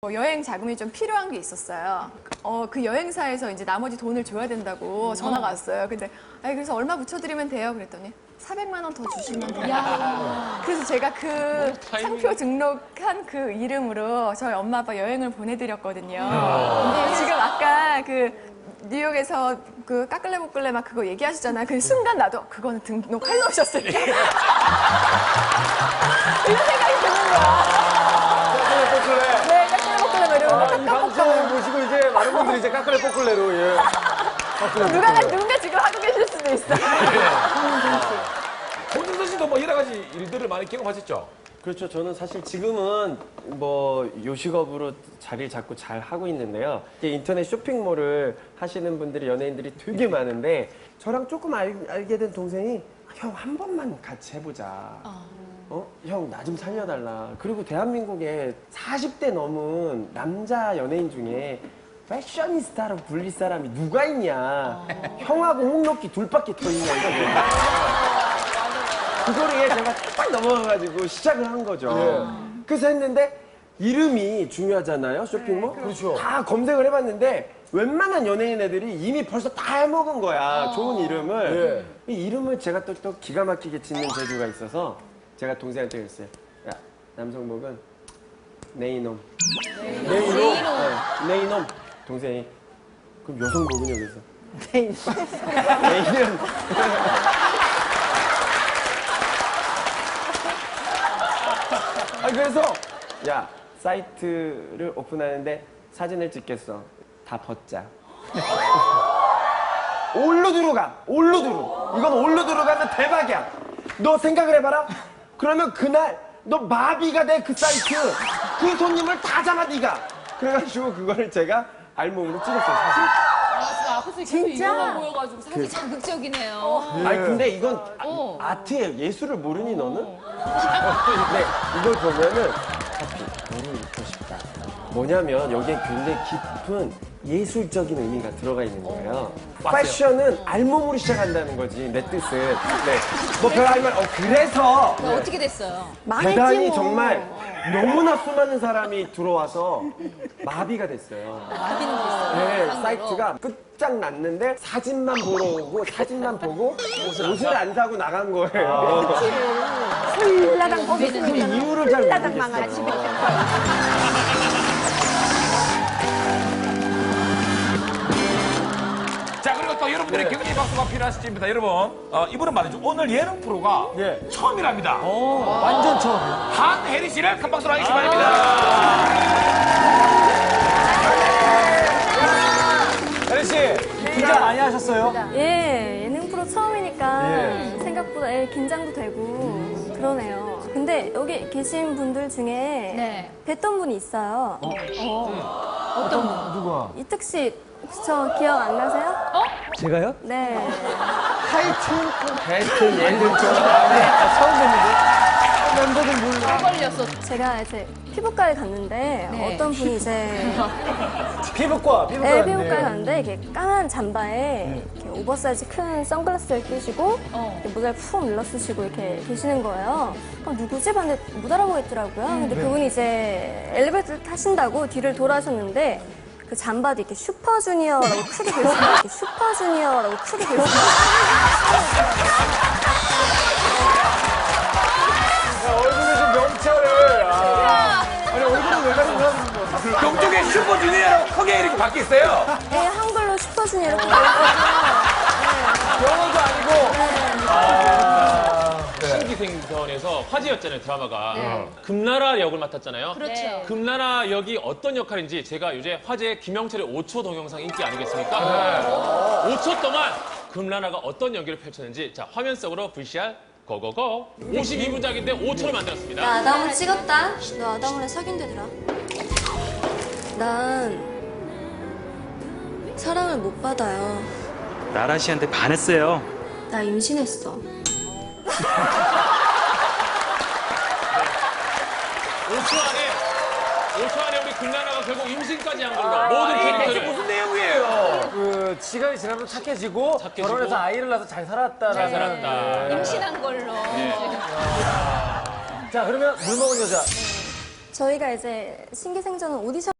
뭐 여행 자금이 좀 필요한 게 있었어요. 어, 그 여행사에서 이제 나머지 돈을 줘야 된다고 전화가 왔어요. 근데, 아니, 그래서 얼마 붙여드리면 돼요? 그랬더니 400만 원 더 주시면 돼요. 그래서 제가 그 상표 등록한 그 이름으로 저희 엄마 아빠 여행을 보내드렸거든요. 근데 지금 아까 그 뉴욕에서 그 까끌레 볶을레 막 그거 얘기하시잖아요. 그 순간 나도 그거는 등록해 놓으셨을까? 이런 생각이 드는 거야. 까끌레 뽀클레. 네, 까끌레 볶을레 막 이러면 아, 이 방송 보시고 분들이 이제 까끌레 뽀클레로 예. 누가. 누군가 지금 하고 계실 수도 있어. 홍준선 씨도 뭐 여러 가지 일들을 많이 경험하셨죠? 그렇죠. 저는 사실 지금은 뭐 요식업으로 자리를 잡고 잘 하고 있는데요. 이제 인터넷 쇼핑몰을 하시는 분들이 연예인들이 되게 많은데 저랑 조금 알, 알게 된 동생이 형 한 번만 같이 해보자. 어? 형 나 좀 살려달라. 그리고 대한민국에 40대 넘은 남자 연예인 중에 패셔니스타로 불릴 사람이 누가 있냐. 형하고 홍록기 둘밖에 더 있냐. 이거. 그 소리에 제가 딱 넘어가가지고 시작을 한 거죠. 그래서 했는데 이름이 중요하잖아요, 쇼핑몰? 그렇죠. 다 검색을 해봤는데 웬만한 연예인 애들이 이미 벌써 다 해먹은 거야, 좋은 이름을. 이 이름을 제가 또, 또 기가 막히게 짓는 재주가 있어서 제가 동생한테 그랬어요. 야, 남성복은 내 이놈. 내 이놈? 네, 내 이놈. 동생이 그럼 여성복은요, 그래서. 내 이놈. 내 이놈. 아 그래서 야 사이트를 오픈하는데 사진을 찍겠어. 다 벗자. 올로 들어가 올로 들어. 이건 올로 들어가면 대박이야. 너 생각을 해봐라. 그러면 그날 너 마비가 돼 그 사이트. 그 손님을 다 잡아 네가. 그래가지고 그거를 제가 알몸으로 찍었어요 사실 앞에서 계속 이거만 보여가지고 사실 자극적이네요. 아니 근데 이건 아, 어. 아 트예요. 예술을 모르니 너는? 근데 이걸 보면은 커피 너를 입고 싶다. 뭐냐면 여기에 굉장히 깊은 예술적인 의미가 들어가 있는 거예요 패션은 알몸으로 시작한다는 거지 내 뜻은 네. 뭐 별 할 말 어 그래서 네, 어떻게 됐어요? 대단히 정말 너무나 수많은 사람이 들어와서 마비가 됐어요. 마비는 됐어요. 네, 사이트가 끝장났는데 사진만 보러 오고 사진만 보고 옷을 안 사고 나간 거예요. 홀라당 그 이유를 잘 모르겠어요. 자 그리고 또 여러분들의 격려의 박수가 필요한 시점입니다. 여러분 어, 이분은 말이죠. 오늘 예능 프로가 예. 처음이랍니다. 완전 처음. 한혜리 씨를 큰 박수로 하시기 바랍니다. 혜리 씨, 긴장 많이 하셨어요? 예, 예능 프로 처음이니까 예. 생각보다 예, 긴장도 되고 그러네요. 근데 여기 계신 분들 중에 네. 뵀던 분이 있어요. 누가? 이특 씨, 혹시 저 기억 안 나세요? 제가요? 네. 하여튼 예능 좀. 처음 뵀는데? 멤버들 몰라. 걸렸어. 제가 이제 피부과에 갔는데 네. 어떤 분이 이제 피부과, 피부과. 네, 피부과에 갔는데 이렇게 까만 잠바에 이렇게 오버사이즈 큰 선글라스를 끼시고 어. 이렇게 모자를 푹 눌러 쓰시고 이렇게 계시는 거예요. 어, 누구지? 봤는데 못 알아보겠더라고요. 근데 그분이 이제 엘리베이터를 타신다고 뒤를 돌아셨는데 그 잠바도 이렇게 슈퍼주니어라고 크게 글씨가 이렇게 슈퍼주니어라고 크게 글씨가 동쪽에 슈퍼주니어라고 크게 이렇게 있어요. 네, 한글로 슈퍼주니어 이렇게 되어가지고 영어도 아니고. 신기생전에서 화제였잖아요 드라마가 금나라 역을 맡았잖아요. 그렇죠. 금나라 역이 어떤 역할인지 제가 요새 화제 김영철의 5초 동영상 인기 아니겠습니까? 5초 동안 금나라가 어떤 연기를 펼쳤는지 자 화면 속으로 VCR 고고고 52분작인데 5초를 만들었습니다. 나 아담을 찍었다. 너 아담을 사귄대더라. 난 사랑을 못 받아요. 나라 씨한테 반했어요. 나 임신했어. 5초 안에 5초 안에 우리 금나라가 결국 임신까지 한 걸로 모든 캐릭터를 무슨 내용이에요? 그 시간이 지나면 착해지고, 착해지고, 결혼해서 아이를 낳아서 잘 살았다라는. 잘 살았다. 임신한 걸로. 자 그러면 물 먹은 여자 저희가 이제 신기생전은 오디션